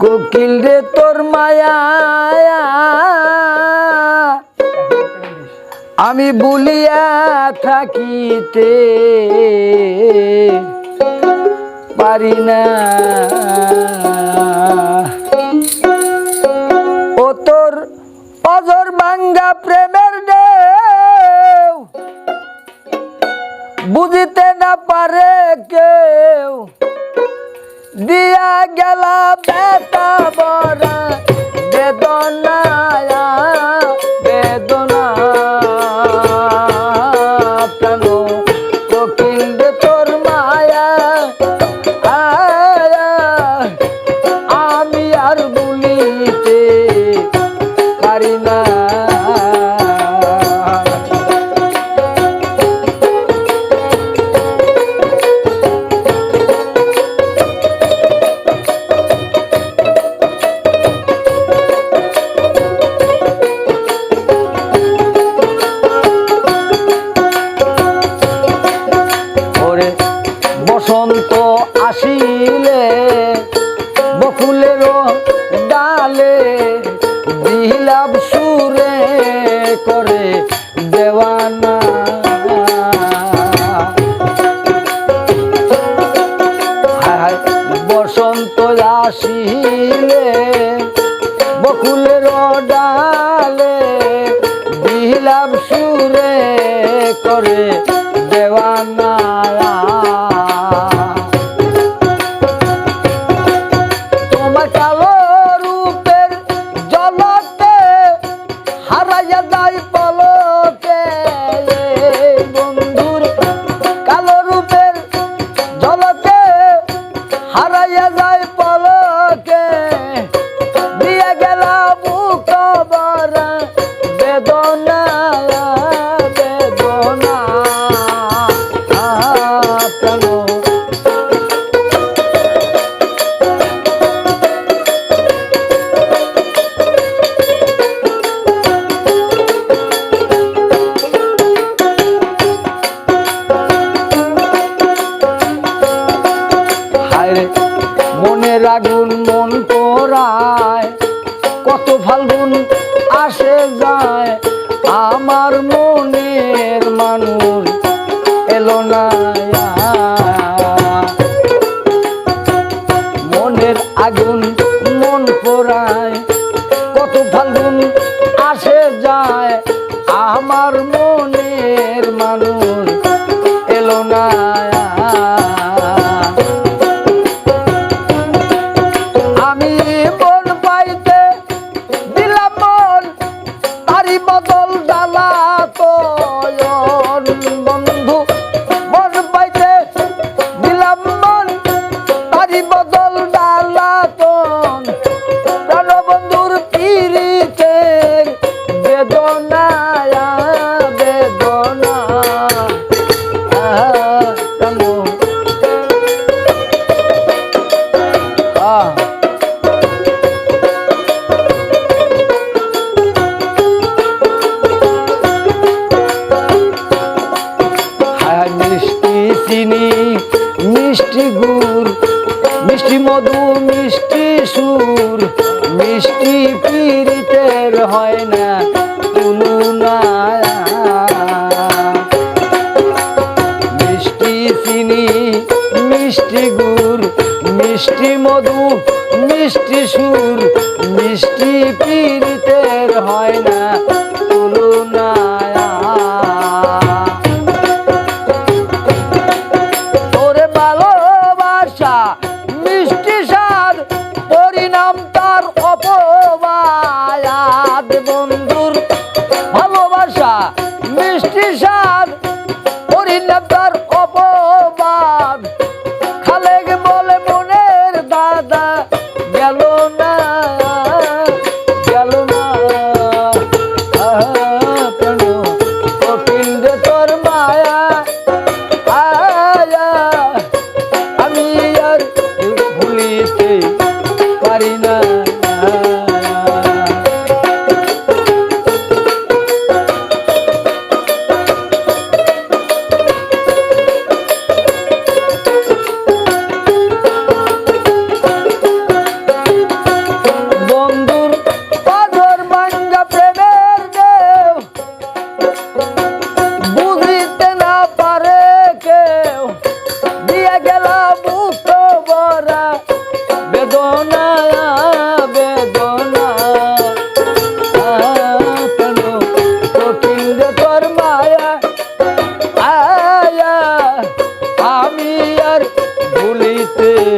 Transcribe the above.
কোকিল রে তোর মায়া। আমি বলিয়া থাকিতে পারি না। ও তোর অজর বাঙ্গা প্রেমের ঢেউ, বুঝিতে পারে কেউ। দিয়া গেলা বেতা বড় বেদনা বসন্ত আসিলে। মনের আগুন মন পোড়ায়। কত ফাল্গুন আসে যায়, আমার মনের মানুষ এলো না মনের আগুন, মন পোড়ায়। কত ফাল্গুন আসে যায়, আমার মিষ্টি গুড়, মিষ্টি মধু, মিষ্টি সুর, মিষ্টি পীড়িতের হয় না তুলনা মিষ্টি চিনি, মিষ্টি গুড়, মিষ্টি মধু, মিষ্টি সুর, মিষ্টি পীড়িতের হয় না গেল হইতে